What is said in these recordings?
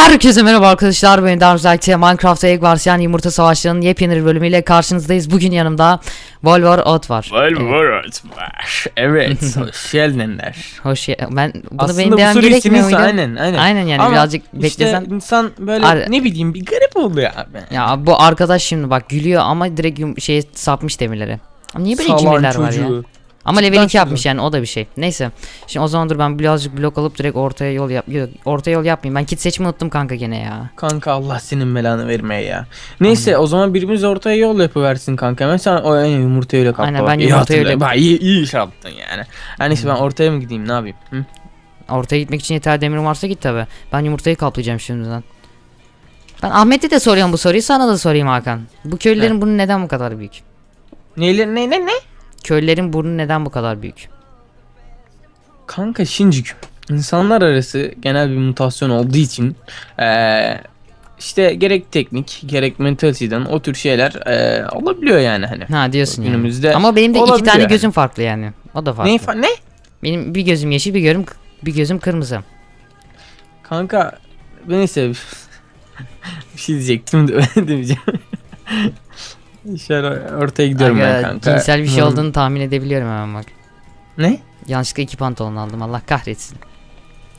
Herkese merhaba arkadaşlar ben Darmzak'te Minecraft Egg Wars yani yumurta savaşlarının yepyeni bir bölümüyle karşınızdayız. Bugün yanımda Volvar Ot var. Wolverot var. Evet, hoş geldinler. Hoş ya- ben bunu Aslında benim demem gerekmiyor muydu? aynen aynen. Aynen yani Ama birazcık işte beklesen. insan böyle Ar- ne bileyim bir garip oluyor abi. Ya bu arkadaş şimdi bak gülüyor ama direkt şeye sapmış demirleri. Niye böyle Salan cimriler var ya? Ama level Cidden 2 yapmış yani o da bir şey. Neyse. Şimdi o zaman dur ben birazcık blok alıp direkt ortaya yol yap. Yok, ortaya yol yapmayayım. Ben kit seçimi unuttum kanka gene ya. Kanka Allah senin belanı vermeye ya. Neyse o zaman birimiz ortaya yol yapıversin kanka. Hemen sen o yani yumurtayı öyle kapla. Aynen, ben hatırla- öyle- Bak iyi, iyi iş yaptın yani. Yani neyse ben ortaya mı gideyim ne yapayım? Hı? Ortaya gitmek için yeter demirim varsa git tabi. Ben yumurtayı kaplayacağım şimdiden. Ben Ahmet'e de soruyorum bu soruyu sana da sorayım Hakan. Bu köylülerin burnu neden bu kadar büyük? Neyle ne ne ne? Köylülerin burnu neden bu kadar büyük? Kanka şincik insanlar arası genel bir mutasyon olduğu için eee, işte gerek teknik gerek mentaliteden o tür şeyler eee, olabiliyor yani hani. Ha diyorsun yani. Günümüzde Ama benim de iki tane yani. gözüm farklı yani. O da farklı. Ne, fa- ne? benim bir gözüm yeşil bir gözüm bir gözüm kırmızı. Kanka neyse bir şey diyecektim de demeyeceğim. Şöyle ortaya gidiyorum ben Aga, kanka. Cinsel bir şey olduğunu tahmin edebiliyorum hemen bak. Ne? Yanlışlıkla iki pantolon aldım Allah kahretsin.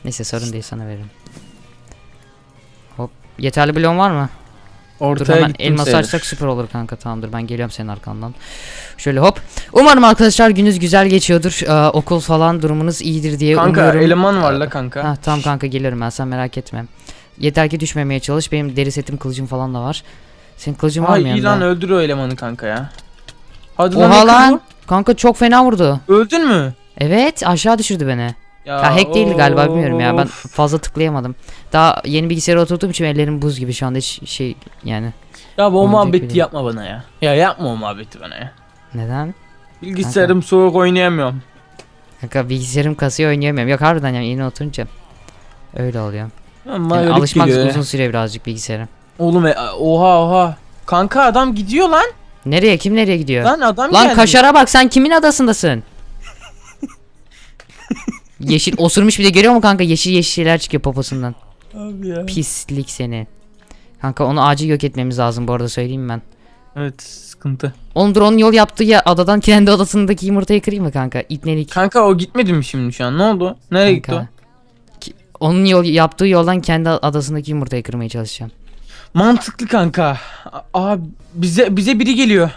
Neyse sorun değil sana veririm. Hop. Yeterli bloğun var mı? Dur Ortaya hemen gittim elmas açsak süper olur kanka tamamdır ben geliyorum senin arkandan. Şöyle hop. Umarım arkadaşlar gününüz güzel geçiyordur. Ee, okul falan durumunuz iyidir diye Kanka umuyorum. eleman var la kanka. Ha tamam kanka gelirim ben sen merak etme. Yeter ki düşmemeye çalış. Benim deri setim kılıcım falan da var. Senin kılıcın var Ay mı iyi lan yanında? öldür o elemanı kanka ya. Hadi Oha lan. kız Kanka çok fena vurdu. Öldün mü? Evet aşağı düşürdü beni. Ya, hack değildi galiba bilmiyorum ya ben fazla tıklayamadım. Daha yeni bilgisayara oturduğum için ellerim buz gibi şu anda hiç şey yani. Ya bu muhabbeti yapma bana ya. Ya yapma o muhabbeti bana ya. Neden? Bilgisayarım soğuk oynayamıyorum. Kanka bilgisayarım kasıyor oynayamıyorum. Yok harbiden yani yeni oturunca öyle oluyor. Ama Yani alışmak geliyor ya. uzun süre birazcık bilgisayara. Oğlum e, oha oha. Kanka adam gidiyor lan. Nereye kim nereye gidiyor? Lan adam Lan geldi. kaşara bak sen kimin adasındasın? yeşil osurmuş bir de görüyor musun kanka yeşil yeşil şeyler çıkıyor poposundan. Abi ya. Pislik seni. Kanka onu acil yok etmemiz lazım bu arada söyleyeyim ben. Evet sıkıntı. Oğlum dur onun yol yaptığı ya adadan kendi odasındaki yumurtayı kırayım mı kanka? İpnelik. Kanka o gitmedi mi şimdi şu an? Ne oldu? Nereye gitti o? Ki- Onun yol yaptığı yoldan kendi adasındaki yumurtayı kırmaya çalışacağım. Mantıklı kanka. Aa bize bize biri geliyor.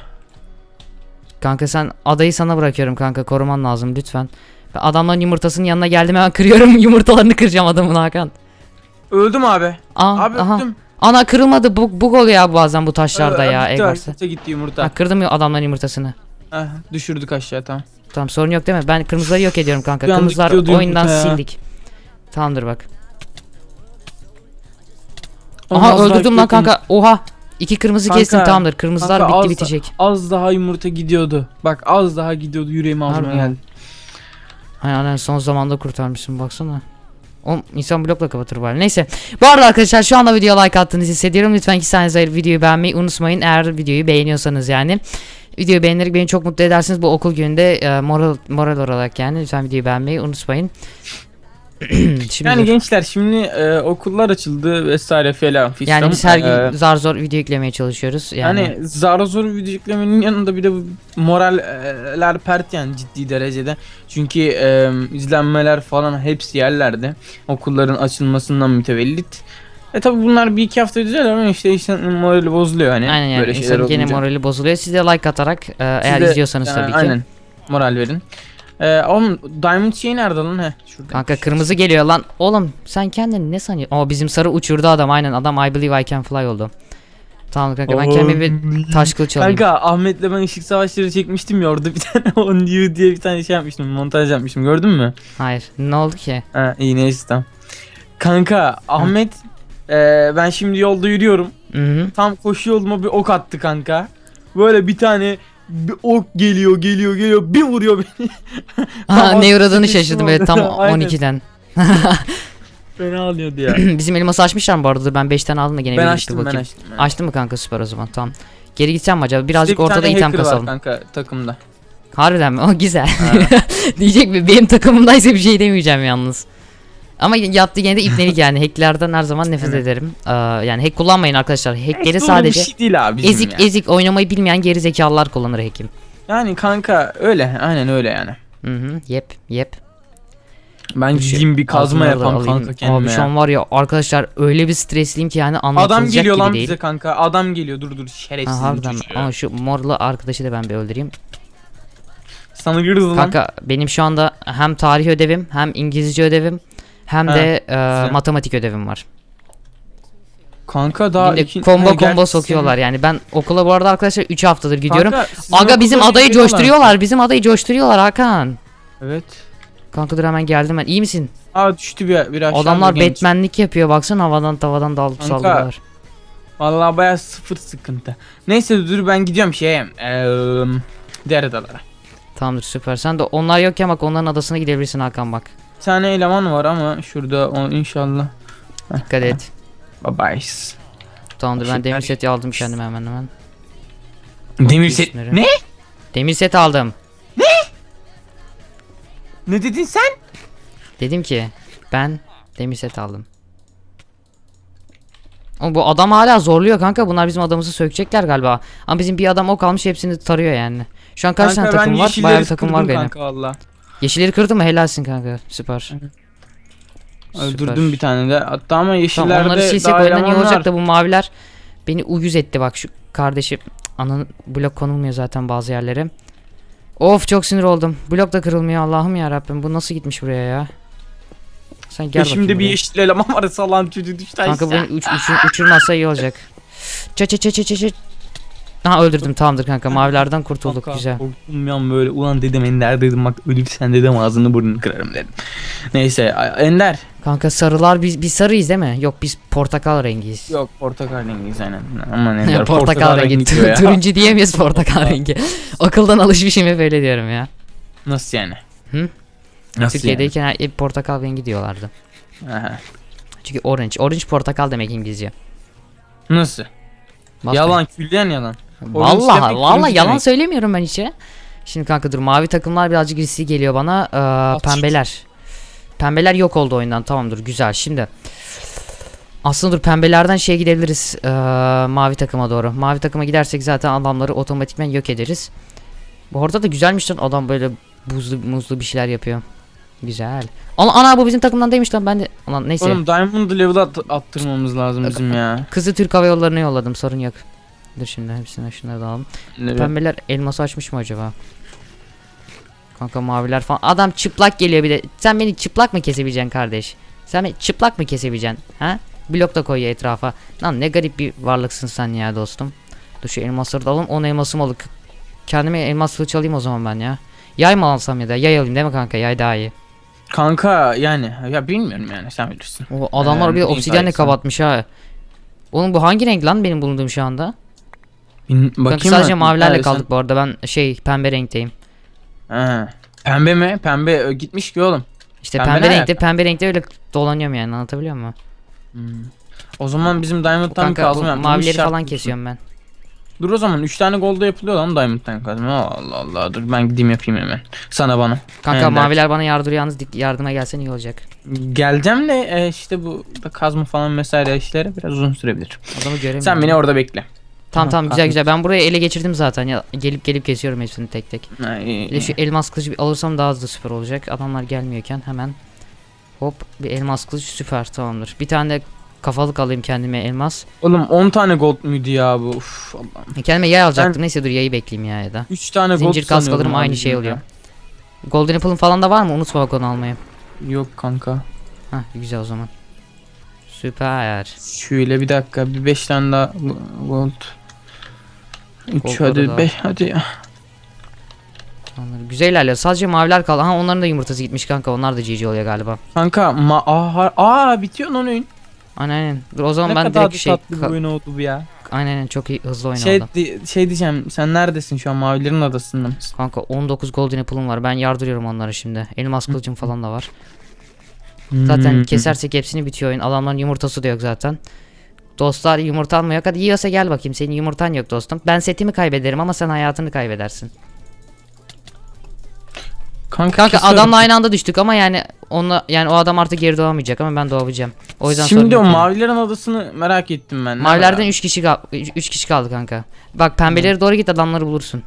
Kanka sen adayı sana bırakıyorum kanka koruman lazım lütfen. Ben adamların yumurtasının yanına geldim hemen kırıyorum yumurtalarını kıracağım adamın Hakan. Öldüm abi. Aa, Abi aha. öldüm. Ana kırılmadı bug, bug oluyor ya bazen bu taşlarda Ee, ya gitti, gitti, gitti yumurta. Ha, kırdım ya adamların yumurtasını. Heh, düşürdük aşağı tamam. Tamam sorun yok değil mi? Ben kırmızıları yok ediyorum kanka. Kırmızılar oyundan sildik. Tamamdır bak. Aha öldürdüm lan kanka. Oha. İki kırmızı Kanka, kestim tamamdır. Kırmızılar kanka bitti az da- bitecek. Az daha yumurta gidiyordu. Bak az daha gidiyordu yüreğim ağzıma geldi. Aynen aynen son zamanda kurtarmışsın baksana. Oğlum insan blokla kapatır bari. Neyse. Bu arada arkadaşlar şu anda videoya like attığınızı hissediyorum. Lütfen iki saniye ayırıp videoyu beğenmeyi unutmayın. Eğer videoyu beğeniyorsanız yani. Videoyu beğenerek beni çok mutlu edersiniz. Bu okul gününde e, moral moral olarak yani. Lütfen videoyu beğenmeyi unutmayın. Şimdi Yani gençler şimdi e, okullar açıldı vesaire falan fistan. yani biz her gün zar zor video yüklemeye çalışıyoruz. Yani, Yani zar zor video yüklemenin yanında bir de moraller pert yani ciddi derecede. Çünkü e, izlenmeler falan hepsi yerlerde. Okulların açılmasından mütevellit. E tabi bunlar bir iki hafta düzelir ama işte işte morali bozuluyor hani. aynen yani böyle şeyler insanın gene morali bozuluyor. Siz de like atarak e, eğer Siz de, izliyorsanız e, tabii ki. Aynen moral verin. E, oğlum Diamond şey nerede lan he? Şurada. Kanka kırmızı geliyor lan. Oğlum sen kendini ne sanıyorsun? Aa bizim sarı uçurdu adam aynen. Adam I believe I can fly oldu. Tamam kanka ben kendime bir taş kılıç alayım. Kanka Ahmet'le ben ışık savaşları çekmiştim ya orada bir tane on you diye bir tane şey yapmıştım montaj yapmıştım gördün mü? Hayır. Ne oldu ki? Ha iyi neyse tamam. Kanka Ahmet e, ben şimdi yolda yürüyorum. Hı hı. Tam koşu yoluma bir ok attı kanka. Böyle bir tane bir ok geliyor geliyor geliyor bir vuruyor beni. Tam ne uğradığını şaşırdım evet tam Aynen. 12'den. Fena alıyordu ya. bizim elması açmışlar mı bu arada? Ben 5 tane aldım da gene ben bir açtım ben bakayım. açtım. Açtın mı kanka süper o zaman tamam. Geri gitsem mi acaba? Birazcık bir ortada item hacker var kasalım. kanka takımda. Harbiden mi? O güzel. Diyecek mi? Benim takımımdaysa bir şey demeyeceğim yalnız. Ama yaptığı gene de ipnelik yani. Hacklerden her zaman nefret Evet. ederim. Ee, yani hack kullanmayın arkadaşlar. Hackleri öyle sadece şey değil abi ezik ya. ezik oynamayı bilmeyen geri zekalılar kullanır hackim. Yani kanka öyle aynen öyle yani. Hı hı. Yep, yep. Ben gideyim bir kazma yapam kanka kendime Abi şu an var ya arkadaşlar öyle bir stresliyim ki yani anlatılacak Adam geliyor gibi lan değil. bize kanka. Adam geliyor dur dur şerefsiz. Ha, harbiden ama şu morlu arkadaşı da ben bir öldüreyim. Sana giririz lan. Kanka benim şu anda hem tarih ödevim hem İngilizce ödevim hem Ha, de e, güzel. matematik ödevim var. Kanka daha Yine iki- combo Ha, combo gerçi sokuyorlar yani ben okula bu arada arkadaşlar 3 haftadır senin- gidiyorum. Kanka, sizin Aga bizim okulda adayı geliyorlar. coşturuyorlar bizim adayı coşturuyorlar Hakan. Evet. Kanka dur hemen geldim ben iyi misin? Aa düştü bir, bir aşağı. Adamlar bir genç. Batman'lik yapıyor baksana havadan tavadan dalıp Kanka, saldırıyorlar. Vallahi baya sıfır sıkıntı. Neyse dur ben gidiyorum şeye. Eee diğer adalara. Tamamdır süper sen de onlar yokken bak onların adasına gidebilirsin Hakan bak. Tane eleman var ama şurada o inşallah. Dikkat et. Bye bye. Tamamdır ben demir seti aldım kendime hemen hemen. Demir set. Ne? Demir set aldım. Ne dedin sen? Dedim ki ben demir set aldım. Ama bu adam hala zorluyor kanka. Bunlar bizim adamımızı sökecekler galiba. Ama bizim bir adam o kalmış hepsini tarıyor yani. Şu an kaç tane Kanka, ben takım var? Bayağı bir takım var benim. Kanka valla. Yeşilleri kırdın mı? Helalsin kanka. Süper. Öldürdüm bir tane de. Hatta ama Tamam yeşillerde onları silsek daha oyundan iyi olacak da bu maviler beni uyuz etti bak şu kardeşim. Ananın blok konulmuyor zaten bazı yerlere. Of çok sinir oldum. Blok da kırılmıyor Allah'ım ya Rabbim. Bu nasıl gitmiş buraya ya? Sen gel Peşimde bir yeşil eleman var salan çocuğu düştü Kanka beni uç, uç- uçurmazsa iyi olacak. Çı çı çı çı çı çı. Ha öldürdüm tamamdır kanka mavilerden kurtulduk Kanka, güzel. Korktum ya böyle ulan dedim Ender dedim bak ölürsen dedim ağzını burnunu kırarım dedim. Neyse a- Ender. Kanka sarılar biz biz sarıyız değil mi? Yok biz portakal rengiyiz. Yok portakal rengiyiz aynen. Aman Ender portakal, rengi. diyor ya. Turuncu diyemeyiz portakal rengi. Akıldan alışmışım hep öyle diyorum ya. Nasıl yani? Hı? Nasıl Türkiye'deyken hep portakal rengi diyorlardı. yani? Aha. Çünkü orange. Orange portakal demek İngilizce. Nasıl? Basmayın. Yalan külliyen yalan. Orange Vallahi yalan demek. söylemiyorum ben hiç ya. Şimdi kanka dur mavi takımlar birazcık riskli geliyor bana. Ee, pembeler. Pembeler yok oldu oyundan tamamdır güzel. Şimdi aslında dur pembelerden şeye gidebiliriz. ee, mavi takıma doğru. Mavi takıma gidersek zaten adamları otomatikman yok ederiz. Bu arada da güzelmiş lan adam böyle buzlu muzlu bir şeyler yapıyor. Güzel. Ana, ana bu bizim takımdan değilmiş lan ben de. Ulan neyse. Oğlum Diamond level at- attırmamız lazım bizim ya. Kızı Türk Hava Yolları'na yolladım sorun yok. Dur şimdi hepsini şunları da alalım. Ne- Pembeler elması açmış mı acaba? Kanka maviler falan. Adam çıplak geliyor bir de. Sen beni çıplak mı kesebileceksin kardeş? Sen beni çıplak mı kesebileceksin? Ha? Blok da koyuyor etrafa. Lan ne garip bir varlıksın sen ya dostum. Dur şu elmasları da alalım. 10 elmasım oldu. Kendime elmas kılıç alayım o zaman ben ya. Yay mı alsam ya da yay alayım değil mi kanka? Yay daha iyi. Kanka yani ya bilmiyorum yani sen bilirsin. O adamlar Ee, bir obsidyenle kapatmış ha. Oğlum bu hangi renk lan benim bulunduğum şu anda? Bin, bakayım Kanka sadece mı? mavilerle Nerede sen? kaldık bu arada. Ben şey pembe renkteyim. Ha. Pembe mi? Pembe ö, gitmiş ki oğlum. İşte Pembe pembe, ne renkte pembe renkte öyle dolanıyorum yani anlatabiliyor muyum? O zaman bizim Diamond'dan Kanka bu kazma yapmamız mavileri şart falan kesiyorum ben. Dur o zaman 3 tane golda yapılıyor lan Diamond'dan kazma. Allah Allah dur ben gideyim yapayım hemen. Sana bana. Kanka Aynen, maviler bana yardır yalnız dik- yardıma gelsen iyi olacak. Geleceğim de e, işte bu da kazma falan vesaire işleri biraz uzun sürebilir. Adamı göremiyorum. Sen beni orada bekle. Tamam tamam güzel güzel. Ben burayı ele geçirdim zaten ya. Gelip gelip kesiyorum hepsini tek tek. Ha, iyi, Bir de şu iyi. elmas kılıcı bir alırsam daha hızlı süper olacak. Adamlar gelmiyorken hemen hop bir elmas kılıç süper tamamdır. Bir tane de kafalık alayım kendime elmas. Oğlum 10 tane gold müydü ya bu? Uf Allah'ım. E, Kendime yay alacaktım. Neyse dur yayı bekleyeyim ya ya da. 3 tane gold Zincir kask sanıyordum alırım aynı şey ya. oluyor. Golden Apple'ın falan da var mı? Unutma bak onu almayı. Yok kanka. Hah güzel o zaman. Süper. Şöyle bir dakika bir 5 tane daha gold. 3 Goldları hadi da. 5 hadi ya. Güzel ilerliyor. Sadece maviler kaldı. Ha onların da yumurtası gitmiş kanka. Onlar da GG oluyor galiba. Kanka ma aa, aa bitiyor lan oyun. Aynen aynen. Dur o zaman ne ben kadar direkt şey tatlı bir oyun oldu bu ya. aynen aynen çok iyi hızlı oyun Şey, di- şey diyeceğim sen neredesin şu an mavilerin adasında mısın? Kanka 19 golden apple'ım var. Ben yardırıyorum onları şimdi. Elmas kılıcım falan da var. Hmm. Zaten kesersek hepsini bitiyor oyun. Adamların yumurtası da yok zaten. Dostlar yumurtan mı yok? Hadi yiyorsa gel bakayım. Senin yumurtan yok dostum. Ben setimi kaybederim ama sen hayatını kaybedersin. Kanka, Kanka kesiyorum. adamla aynı anda düştük ama yani onunla yani o adam artık geri doğamayacak ama ben doğabileceğim. O yüzden Şimdi o yok mavilerin adasını merak ettim ben. Mavilerden 3 kişi kal 3 kişi kaldı kanka. Bak pembelere doğru git adamları bulursun.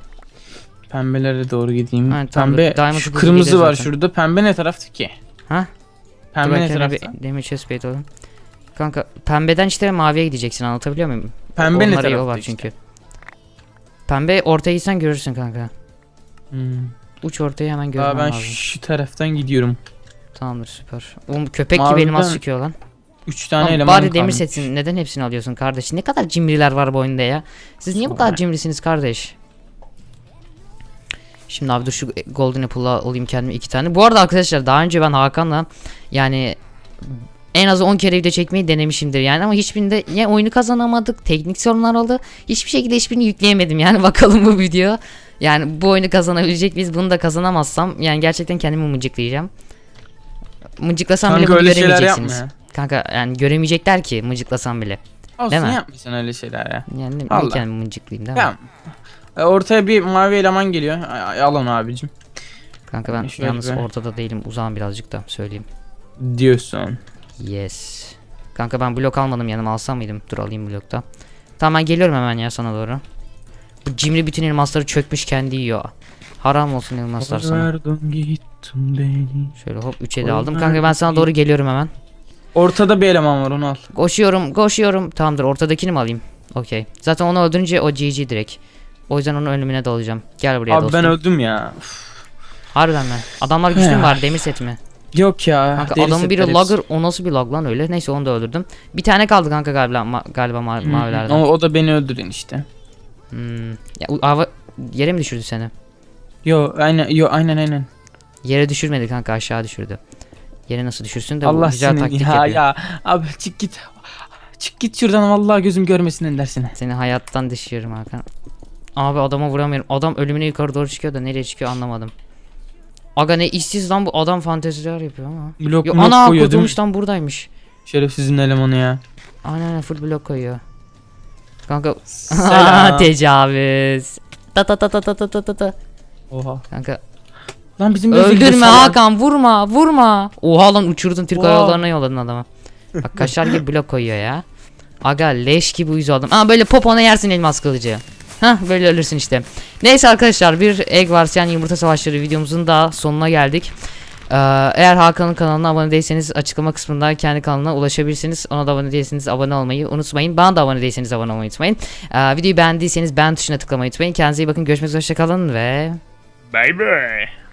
Pembelere doğru gideyim. Tamam, Pembe Diamond şu kırmızı var zaten. şurada. Pembe ne tarafta ki? Ha? Pembe Dur ne tarafta? Demir chest plate. Kanka pembeden işte maviye gideceksin anlatabiliyor muyum? Pembe ne Onlara yol tarafta var işte? çünkü. Pembe ortaya gitsen görürsün kanka. Hmm. Uç ortaya hemen Daha görmen ben lazım. şu taraftan gidiyorum. Tamamdır süper. Oğlum köpek gibi elmas Maviden çıkıyor lan. 3 tane eleman bari demir kalmış. setsin neden hepsini alıyorsun kardeş? Ne kadar cimriler var bu oyunda ya. Siz niye bu kadar cimrisiniz kardeş? Şimdi abi dur şu golden apple'ı alayım kendime iki tane. Bu arada arkadaşlar daha önce ben Hakan'la yani en az 10 kere video çekmeyi denemişimdir yani ama hiçbirinde ya oyunu kazanamadık, teknik sorunlar oldu. Hiçbir şekilde hiçbirini yükleyemedim yani bakalım bu video. Yani bu oyunu kazanabilecek miyiz? Bunu da kazanamazsam yani gerçekten kendimi mıncıklayacağım. Mıncıklasam bile bunu öyle şeyler yapma göremeyeceksiniz. ya. Kanka yani göremeyecekler ki mıncıklasam bile. Olsun Değil mi? yapmayacaksın öyle şeyler ya. Yani Allah. kendimi mıncıklayayım değil mi? E, Ortaya bir mavi eleman geliyor. Al onu abicim. Kanka ben Şöyle yalnız be. ortada değilim. Uzağım birazcık da söyleyeyim. Diyorsun. Yes. Kanka ben blok almadım yanıma alsam mıydım? Dur alayım blokta. Tamam ben geliyorum hemen ya sana doğru. Bu cimri bütün elmasları çökmüş kendi yiyor. Haram olsun elmaslar sana. Şöyle hop 3'e de aldım. Kanka ben sana doğru geliyorum hemen. Ortada bir eleman var onu al. Koşuyorum koşuyorum. Tamamdır ortadakini mi alayım? Okey. Zaten onu öldürünce o GG direkt. O yüzden onun ölümüne de alacağım. Gel buraya Abi dostum. ben öldüm ya. Uf. Harbiden mi? Adamlar güçlü mü var demir set mi? Yok ya. Kanka deri adamın biri setler lagger o nasıl bir lag lan öyle. Neyse onu da öldürdüm. Bir tane kaldı kanka galiba ma- galiba ma- hı. mavilerden. O, o da beni öldüren işte. Hmm. Ya, u- ava yere mi düşürdü seni? Yo aynen yo aynen aynen. Yere düşürmedi kanka aşağı düşürdü. Yere nasıl düşürsün de bu Allah güzel senin taktik ya yapıyor. ya. Abi çık git. Çık git şuradan vallahi gözüm görmesin dersine. Seni hayattan düşürüyorum Hakan. Abi adama vuramıyorum. Adam ölümüne yukarı doğru çıkıyor da nereye çıkıyor anlamadım. Aga ne işsiz lan bu adam fanteziler yapıyor ama. Blok Yo, blok ana koyuyor kurtulmuş lan buradaymış. Şerefsizin elemanı ya. Aynen aynen full blok koyuyor. Kanka tecavüz. Ta ta ta ta ta ta ta ta. Oha. Kanka Lan bizim öldürme. Hakan vurma vurma. Oha lan uçurdun Türk. Hava Yolları'na yolladın adama. Bak kaşar gibi blok koyuyor ya. Aga leş gibi uyuz oldum. Aa böyle popona yersin elmas kılıcı. Hah böyle ölürsün işte. Neyse arkadaşlar bir Egg Wars yani yumurta savaşları videomuzun da sonuna geldik. Ee, eğer Hakan'ın kanalına abone değilseniz açıklama kısmında kendi kanalına ulaşabilirsiniz. Ona da abone değilseniz abone olmayı unutmayın. Bana da abone değilseniz abone olmayı unutmayın. Ee, videoyu beğendiyseniz beğen tuşuna tıklamayı unutmayın. Kendinize iyi bakın. Görüşmek üzere. Hoşçakalın ve... Bye bye.